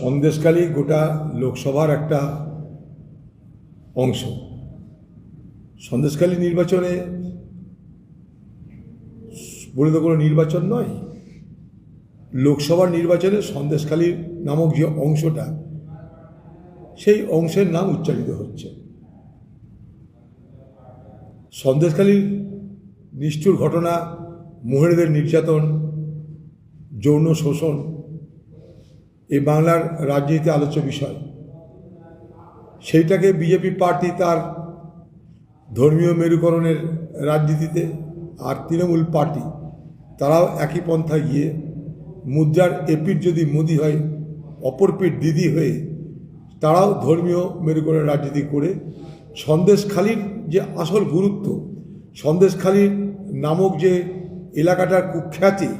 সন্দেশকালী গোটা লোকসভার একটা অংশ। সন্দেশকালী নির্বাচনে বলে তো কোনো নির্বাচন নয়। লোকসভার নির্বাচনে সন্দেশখালী নামক যে অংশটা, সেই অংশের নাম উচ্চারিত হচ্ছে। সন্দেশখালীর নিষ্ঠুর ঘটনা মহিলাদের নির্যাতন, যৌন শোষণ এই বাংলার রাজনীতি আলোচ্য বিষয়। সেইটাকে বিজেপি পার্টি তার ধর্মীয় মেরুকরণের রাজনীতিতে আর তৃণমূল পার্টি, তারাও একই পন্থায় গিয়ে মুদ্রার এপিট যদি মোদি হয়, অপর পিঠ দিদি হয়ে তারাও ধর্মীয় মেরুকরণের রাজনীতি করে সন্দেশখালির যে আসল গুরুত্ব, সন্দেশখালির নামক যে এলাকাটার কুখ্যাতি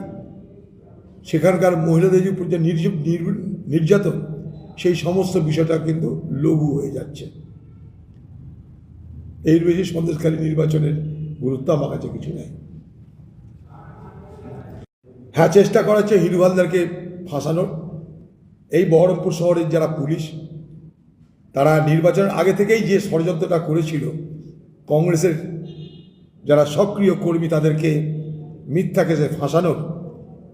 সেখানকার মহিলাদের উপর যে নির্য- নির- নির্যাতন, সেই সমস্ত বিষয়টা কিন্তু লঘু হয়ে যাচ্ছে। এর বেশি সন্দেশখালী নির্বাচনের গুরুত্ব আমার কাছে কিছু নেই। হ্যাঁ চেষ্টা করা হচ্ছে হালদারকে ফাঁসানোর। এই বহরমপুর শহরের যারা পুলিশ, তারা নির্বাচনের আগে থেকেই যে ষড়যন্ত্রটা করেছিল, কংগ্রেসের যারা সক্রিয় কর্মী তাদেরকে মিথ্যা কেসে ফাঁসানোর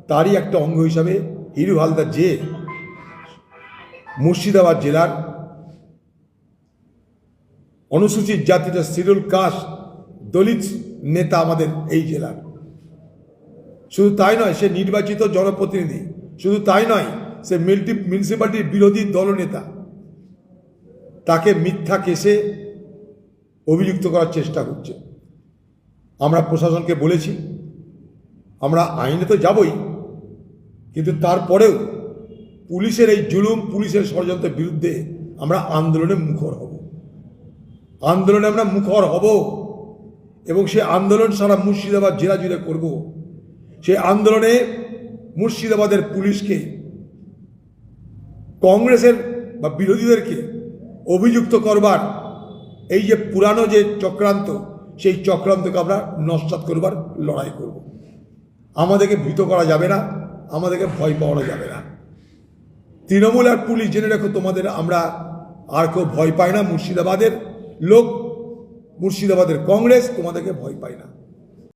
তারই একটা অঙ্গ হিসাবে হিরু হালদার যে মুর্শিদাবাদ জেলার অনুসূচিত জাতিটা শিরুল কাস দলিত নেতা আমাদের এই জেলার। শুধু তাই নয়, সে নির্বাচিত জনপ্রতিনিধি। শুধু তাই নয়, সে মিল্টি মিউনিসিপ্যালিটির বিরোধী দলনেতা। তাকে মিথ্যা কেসে অভিযুক্ত করার চেষ্টা করছে। আমরা প্রশাসনকে বলেছি, আমরা আইনে তো যাবই। কিন্তু তারপরেও পুলিশের এই জুলুম পুলিশের ষড়যন্ত্রের বিরুদ্ধে আমরা আন্দোলনে মুখর হব। আন্দোলনে আমরা মুখর হব এবং সে আন্দোলন সারা মুর্শিদাবাদ জেলা জুড়ে করব। সেই আন্দোলনে মুর্শিদাবাদের পুলিশকে, কংগ্রেসের বা বিরোধীদেরকে অভিযুক্ত করবার এই যে পুরানো যে চক্রান্ত, সেই চক্রান্তকে আমরা নস্বাত করবার লড়াই করব। আমাদেরকে ভীত করা যাবে না। আমাদেরকে ভয় পাওয়ানো যাবে না। তৃণমূল আর পুলিশ জেনে রাখো তোমাদের, আমরা আর কেউ ভয় পাই না মুর্শিদাবাদের লোক। মুর্শিদাবাদের কংগ্রেস তোমাদেরকে ভয় পায় না।